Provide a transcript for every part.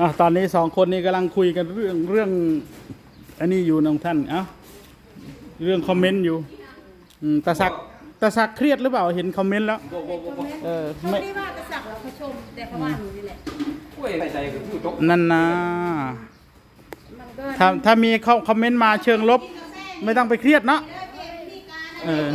อะตอนนี้สองคนนี้กำลังคุยกันเรื่องเรื่องอันนี้อยู่น้องท่านเอ้าเรื่องคอมเมนต์อยู่อืมตาสักตาสักเครียดหรือเปล่าเห็นคอมเมนต์แล้วเออเขาไม่ไม่ได้ว่ากระสักเราเขาชม แต่เขาว่าหนูนี่แหละ กล้วยใส่ใจก็คือจบนั่นนะมันก็ถ้าถ้ามีเขาคอมเมนต์มาเชิงลบ ไม่ต้องไปเครียดเนาะเออ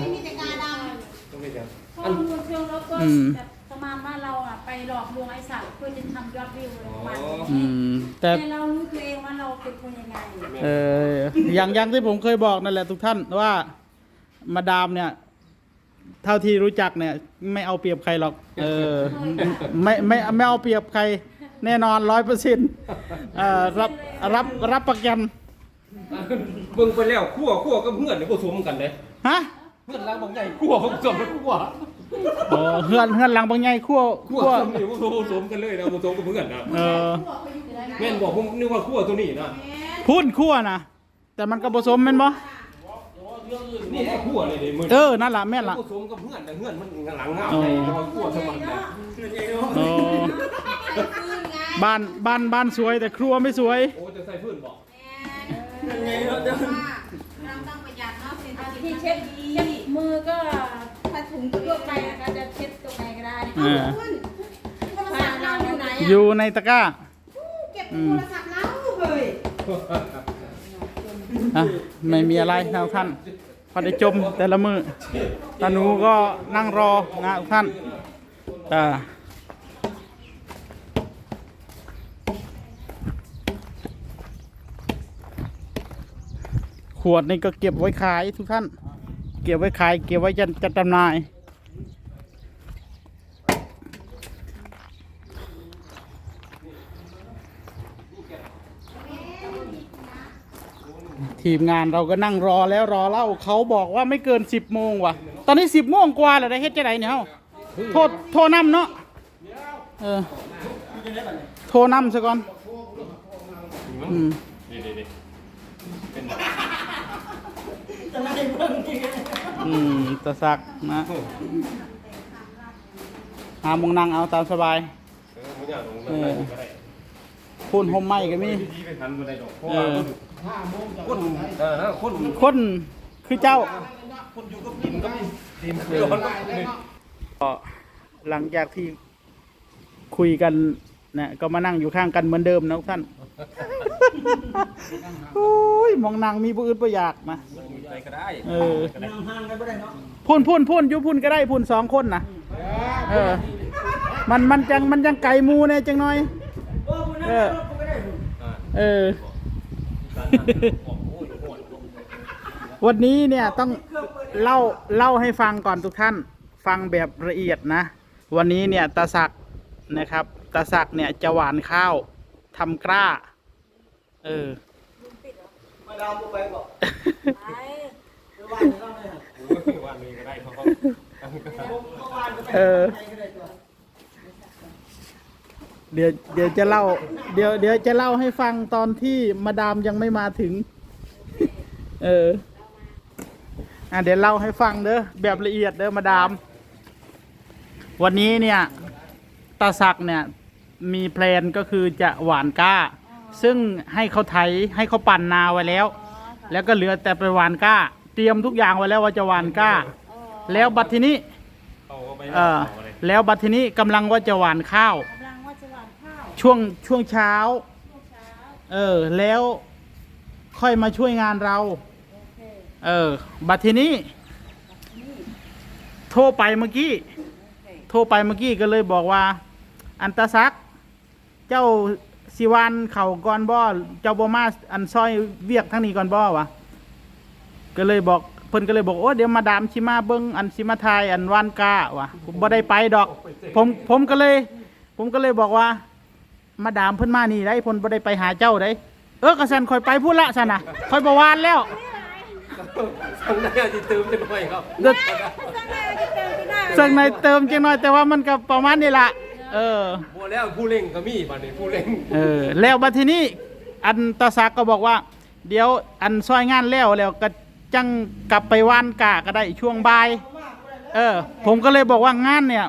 ต้องไปเดี๋ยวข้อมูลเชิงลบก็อืม แบบประมาณว่าเราอะไป หลอกลวงไอ้สัตว์เพื่อจะทำยอดวิวอะไรประมาณอืนี้มแต่แต่เรารู้ตัวเองว่าเราเป็นคนยังไงเอออย่างอย่างที่ผมเคยบอกนั่นแหละทุกท่านว่ามาดามเนี่ย เท่าที่รู้จักเนี่ย ไม่เอาเปรียบใครหรอก เออ ไม่ไม่ไม่เอาเปรียบใคร แน่นอนร้อยเปอร์เซ็นต์รับรับรับประกันเบิ่งไปแล้วคั่วคั่วกับเพื่อนเนี่ยผสมกันเลยฮะ เพื่อนล้างบางใหญ่คั่วผสมกันคั่ว โอ้เฮือนเฮือนหลังบางใหญ่คั่วคั่วคั่วผสมนี่ผสมกันเลยนะผสมกับเพื่อนนะเออแม่นบอกผมนึกว่าคั่วตัวนี้นะพูนคั่วนะแต่มันก็ผสมแม่นบ่นี่ไอ้คั่วเลยดิมึงเออนั่นล่ะแม่นล่ะผสมกับเพื่อนแต่เพื่อนมันหลังงามใจแต่ว่าคั่วสมันนะโอ้บ้านบ้านบ้านสวยแต่ครัวไม่สวยโอ้จะใส่พื้นบอกเราต้องประหยัดเนาะเป็นที่เช็ดเช็ดมือก็ ตัวไปนะคะจะเช็ดตรงไหนก็ได้เออโทรศัพท์เราอยู่ไหนออะยู่ในตะกร้าเก็บโทรศัพท์เราเฮ้ยอะไม่มีอะไรนะทุกท่านพอได้จมแต่ละมือตาหนูก็นั่งรอนะทุกท่านอ่าขวดนี่ก็เก็บไว้ขายทุกท่าน เก็บไว้ขาย เก็บไว้จะจะจำหน่าย ทีมงานเราก็นั่งรอแล้วรอเล่าเขาบอกว่าไม่เกินสิบโมงว่ะ ตอนนี้สิบโมงกว่าแล้วได้เฮ็ดจะไหนเนี่ยเฮาโทษโทรนำเนาะเออโทรนำซะก่อนอืมนี่นี่นี่อืมตะสักนะหามงนั่งเอาตามสบายเออไม่อยากลงไปก็ได้พูนห่ม ไม้ก็มีดีไปทันเออคนเออคนคนคือเจ้าคนอยู่กับดินกับดินร้อนกับนี่ก็หลังจากที่คุยกันนะก็มานั่งอยู่ข้างกันเหมือนเดิมนะท่านโอ้ยมองนางมีผู้อื่นประอยากนะไปก็ได้เออพุ่นพุ่นพุ่นยุพุ่นก็ได้พุ่นสองคนนะเออ มันมันจังมันจังไก่มูเนี่ยจังหน่อย เออเออ วันนี้เนี่ยต้องเล่าเล่าให้ฟังก่อนทุกท่าน ฟังแบบละเอียดนะ วันนี้เนี่ยตาศักดิ์นะครับตาศักดิ์เนี่ยจะหวานข้าวทำกล้า เออว่ามีก็ได้เขาเขาเออ เดี๋ยวเดี๋ยวจะเล่า เดี๋ยวเดี๋ยวจะเล่าให้ฟังตอนที่มาดามยังไม่มาถึง เออ อะเดี๋ยวเล่าให้ฟังเด้อแบบละเอียดเด้อมาดาม วันนี้เนี่ยตาศักเนี่ย มีแพลนก็คือจะหวานก้า ซึ่งให้เขาไถให้เขาปั่นนาไว้แล้ว แล้วก็เหลือแต่ไปหวานก้า เตรียมทุกอย่างไว้แล้วว่าจะหวานก้า แล้วบัดทีนี้เขาไปเออแล้วบัดทีนี้กำลังว่าจะหวานข้าว ช่วงช่วงเช้า ช่วงเช้าเออ แล้วค่อยมาช่วยงานเรา โอเคเออ บัดทีนี้ นี่โทรไปเมื่อกี้ โอเคโทรไปเมื่อกี้ก็เลยบอกว่า อันตาซัก เจ้าสิวานเข่าก่อนบ่เจ้าบ่มาอันซอยเวียกทั้งนี้ก่อนบ่วะก็เลยบอกเพิ่นก็เลยบอกโอ้เดี๋ยวมาดามชิมาเบิ้งอันชิมาทายอันวานกาวะผมบ่ได้ไปดอก ผมผมก็เลย ผมก็เลยบอกว่า มาดามเพิ่นมานี่ได้เพิ่นบ่ได้ไปหาเจ้าได้เออกระสันคอยไปพูดละสันนะคอยบ่วานแล้วทางนี้จะเติมจะหน่อยครับเด้อข้างในจะเติมที่หน้าสักหน่อยเติมจังหน่อยแต่ว่ามันก็ประมาณนี้ล่ะเออบัวแล้วผู้เล่งก็มีบัดนี้ผู้เล่งเออแล้วบัดทีนี้อันตาซักก็บอกว่า เดี๋ยวอันซอยงานแล้วแล้วก็จังกลับไปว่านกาก็ได้ช่วงบ่ายเออ ผมก็เลยบอกว่างานเนี่ย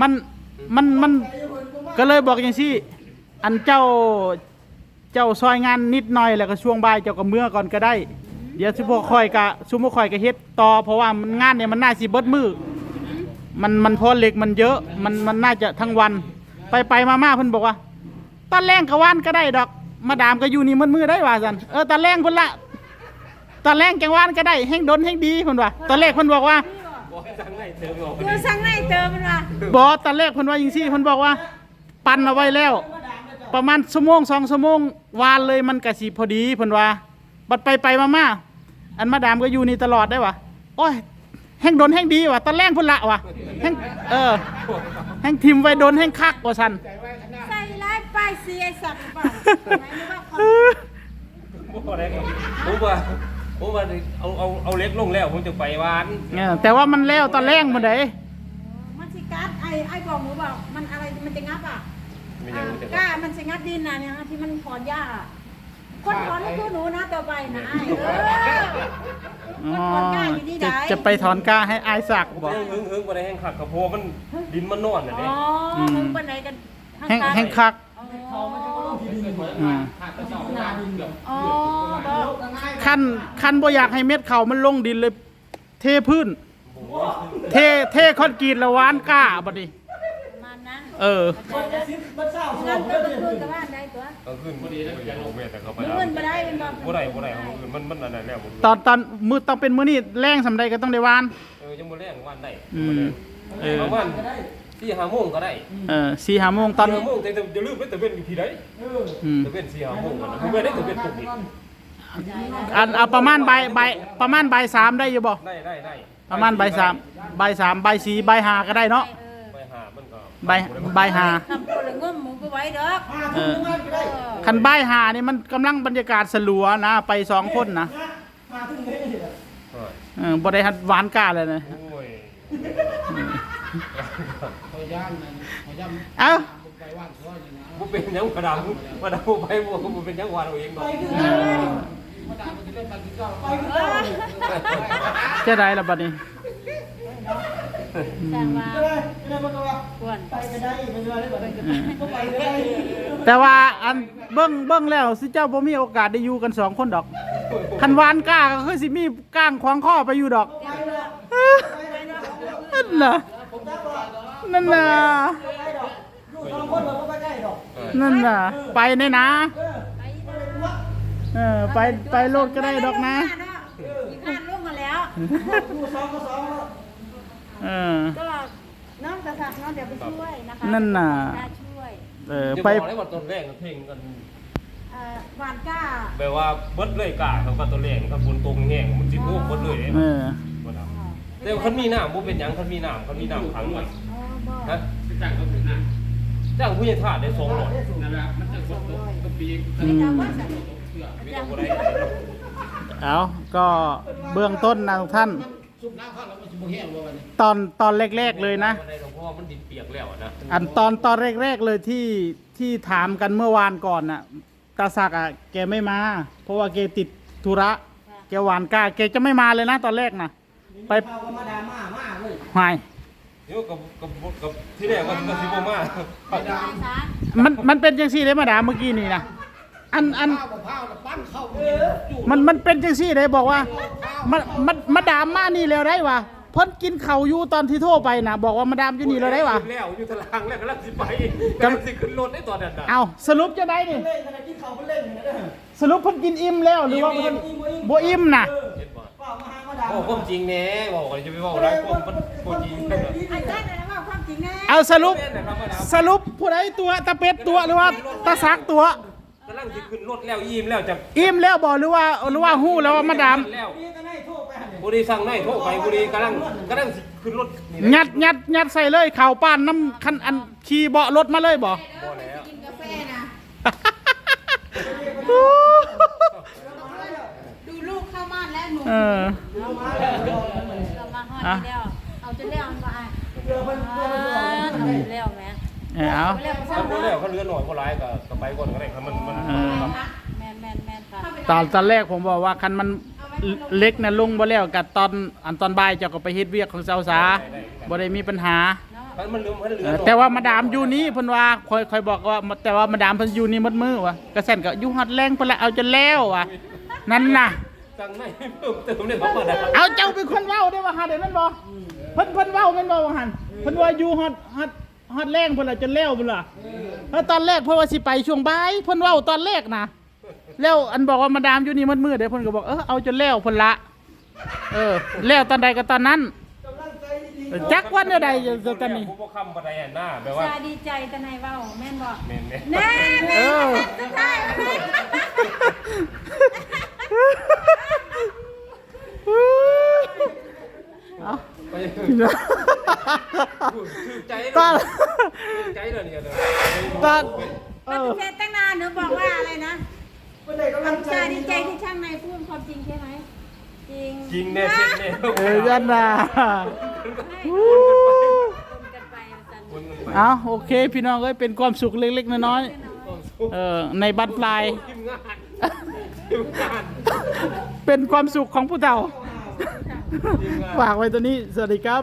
มันมันมันก็เลยบอกอย่างซี่ อันเจ้าเจ้าซอยงานนิดหน่อยแล้วก็ช่วงบ่ายเจ้าก็เมื่อก่อนก็ได้ เดี๋ยวชุพวกคอยกะชุพวกคอยก็เฮ็ดต่อเพราะว่ามันงานเนี่ยมันน่าสิเบิดมือมันมันเพอเหล็กมันเยอะมันมันน่าจะทั้งวัน ไปไปมามาเพิ่นบอกว่า ตอนแรงก็ว่านก็ได้ดอก มาดามก็อยู่นี่มันมือได้ว่าซั่นเออตอนแรงเพิ่นละตอนแรงจังว่านก็ได้แห่งดนแห่งดีเพิ่นว่าตอนแรกเพิ่นบอกว่าบอกให้สั่งให้เติมออกตัวสั่งให้เติมมันว่าบอตอนแรกเพิ่นว่าจังซี่เพิ่นบอกว่า ปั่นเอาไว้แล้ว ประมาณชั่วโมงสองชั่วโมงวานเลยมันก็สิพอดีเพิ่นว่า บัดไปไปมามาอันมาดามก็อยู่นี่ตลอดได้วะโอ้ยแห่งดนแห่งดีว่ะตอนแรกเพิ่นละว่ะแห่งเออ แห่งทิมไว้ดนแห่งคักว่าซั่นใส่ร้ายป้ายสีไอ้สัตว์หรือเปล่าไหนนึกว่าคนผมบอกอะไรครับผมว่าผมว่าเอาเอาเอาเล็กลงแล้วผมจะไปวานเออแต่ว่ามันแล้วตอนแรกมื้อใดมันสิกัดไอ้ไอ้บอกหนูบอกมันอะไรมันจะงับอะ ไม่อ่ายังไม่จะกล้ามันจะงับดินนะเนี่ยที่มันถอนหญ้าอะคนถอนก็คือหนูนะต่อไปนะไอ้เอออ๋อมันถอนก้าอยู่นี่จะได้จะไปถอนกล้าให้อายสักผมบ่ยังหึงหึงไปได้แห้งขักกระโพมันดินมันนอนน่ะอ๋เด้อมึงไปไหนกันแห่งข้างๆแห่งคักอ๋ออืมอ๋อก็คันคันบ่อยากให้เม็ดเขามันลงดินเลย เทพื้น เทเทคอนกรีตแล้วหวานกล้าบัดนี้ประมาณนั้น เอองั้นก็ต้องคืนกับบ้านได้ตัวกลางคืนพอดีนะผมแม่แต่เขาไปมึงเงินไปได้เป็นบ่บ่ได้บ่ได้ครับคืนมันมันอะไรแล้วผมตอนตอนมือต้องเป็นมือนี่แรงสำใดก็ต้องได้หวาน เออยังบ่แรงวันได้อืม เออ ประมาณสี่ห้าโมงก็ได้เออสี่ห้าโมงตอนสี่ห้าโมงแต่จะลืมไปแต่เป็นอยู่ที่ใดอืมแต่เป็นสี่ห้าโมงกันนะผมไม่ได้แต่เป็นตกอีกอันเอาประมาณใบใบายประมาณใบายสามได้อยู่บ่ได้ได้ได้ประมาณใบายสามใบายสามใบายสี่ใบายห้าก็ได้เนาะ เออไปหามันก็ ใบใบายห้าทำคนละงมหมูไปไว้ดอกเออเออคันใบายห้านี่มันกำลังบรรยากาศสลัวนะ ไปสองคนนะเออเออบ่ได้หัดหวานกล้าเลยนะโอ้ยเอ้าบ่เป็นหยังกระดาษกระดาษบ่ไปบ่บ่เป็นหยังวานเอาเองดอกจะได้ละบัดนี้ แต่ว่าควรแต่ว่าอันเบิ้งเบิ้งแล้วสิเจ้าบ่มีโอกาสได้อยู่กันสองคนดอกคันหวานกล้าก็คือสิมีก้างขวางข้อไปอยู่ดอกนั่นน่ะนั่นน่ะนั่นน่ะ ไปแน่นะเออไปไปโลดก็ได้ดอกนะอีกห้าลูกมาแล้ว เออ ก็น้องกระสับน้องเดี๋ยวไปช่วยนะคะนั่นน่ะน่าช่วยเออจะไปบอกได้ว่าต้นแรกเพลงกันเอ่อหวานกล้าแบบว่าเบิดเลยกาเขาก็ต้นแรกถ้าฝนตกแห้งมันสิโอ้เบิดเลยเด้เออ บ่ดำแต่คันมีน้ำบ่เป็นหยังคันมีน้ำคันมีน้ำขังไว้อ๋อบ่ฮะจ้างก็เป็นน้ำจ้างผู้ใหญ่ทาสได้200ไม่เอาว่าสัตว์ไม่ต้องบ่ได้เอาก็เบื้องต้นนะทุกท่าน ตอนตอนแรกๆเลยนะบ่ได้หรอกเพราะว่ามันดินเปียกแล้วอะนะอันตอนตอนแรกๆเลยที่ที่ถามกันเมื่อวานก่อนน่ะตาศักดิ์อะแกไม่มา เพราะว่าแกติดธุระแกหวานกล้าแกจะไม่มาเลยนะตอนแรกนะไปหายเดี๋ยวกับกับกับที่แรกว่าสิบ่มาตายซะมันมันเป็นจังซี่เลยมาดามเมื่อกี้นี่นะอันอันมันมันเป็นจังซี่เลยบอกว่ามันมันมาดามมานี่แล้วได้วะ เพิ่นกินเข่าวอยู่ตอนที่โทรไปนะบอกว่ามาดามอยู่นี่แล้วได้วะแล้วอยู่ตารางแล้วกำลังสิไปกำกำลังสิขึ้นรถได้ตอนนั้นน่ะเอาสรุปจะได้นี่สรุปเพิ่นกินอิ่มแล้วหรือว่าเพิ่นบ่อิ่มน่ะเห็นบ่โอ้ความจริงแน่บอกว่าจะไปบอกอะไรความมันบ่จริงนั่นน่ะไอ้แจ๊คนะว่าความจริงแน่เอาสรุปแม่นนะครับมาดามสรุปผู้ใดตัวตาเป็ดตัวหรือว่าตาซักตัวกำลังสิขึ้นรถแล้วอิ่มแล้วจะอิ่มแล้วบ่หรือว่าหรือว่าฮู้แล้วว่ามาดามแล้ว บุรีสั่งได้โทรไปบุรีกำลังกำลังสิขึ้นรถนี่แหละยัดยัดยัดใส่เลยข่าวป้านน้ำคันอันขี่เบาะรถมาเลยบ่ บ่แล้วกินกาแฟนะดูลูกเข้าบ้านแล้วหนูเออ เรามาฮอดที่แล้วเอาจะเลี้ยวมันมาอะเอาไปเลี้ยวแม่เออเอาเลี้ยวถ้าบ่แล้วเขาเรือหน่อยบ่หลายก็ก็ไปก่อนก็ได้ครับมันมันเออแม่นแม่นแม่นค่ะ ตอนตอนแรกผมบอกว่าคันมัน เล็กนะลงบ่แล้วกับตอนอันตอนบ่ายเจ้าก็ไปเฮ็ดเวียกของเจ้าสาบ่ได้มีปัญหาเนาะมันมันเหลือมันเหลืเอออแต่ว่ามาดามอยู่นี่เพิ่นว่าคอยคอยบอกว่าแต่ว่ามาดามเพิ่นอยู่นี่มัดมือวะกระแสนก็อยู่ฮอดแรงเพิ่นละเอาจนแล้ววะนั่นน่ะสั่งไม่เพิ่มเติมเลยบอกว่าได้เอาเจ้าเป็นคนเว้าได้ว่าหาเดี๋ยวนั้นบ่เพิ่นเพิ่นเว้าแม่นบ่ว่าหั่นเพิ่นว่าอยู่ฮอดฮอดฮอดแรงเพิ่นละจนแล้วเพิ่นล่ะแล้วตอนแรกเพิ่นว่าสิไปช่วงบ่ายเพิ่นเว้าตอนแรกนะ แล้วอันบอกว่ามาดามอยู่นี่มัดมือเดี๋ยวเพิ่นก็บอกเออเอาจนแล้วเพิ่นละเออแล้วตอนใดก็ตอนนั้น จักวันเดียวใดจะตอนนี้ ผู้ปกครองบันไดอะหน้าแปลว่าชาดีใจแต่นายเว้าแม่นบอกเมนเนี่ยแน่แน่เออใช่ไหมเอาไปถือใจตอนใจเลยเนี่ยเลยตอนเอปอฏิเสธตั้งนานหนูบอกว่าอะไรนะ ชาดีใจที่ช่างในพูดความจริงใช่ไหมจริงจริงเนี่ยเช็ดเนี่ยเออยันน่ะคนกันไปจันวนกันไปเอาโอเค พี่น้องเอ้ยเป็นความสุขเล็กๆน้อยๆเออในบัตรปลาย ทีมงานทีมงานเป็นความสุขของผู้เฒ่าฝากไว้ตัวนี้ สวัสดีครับ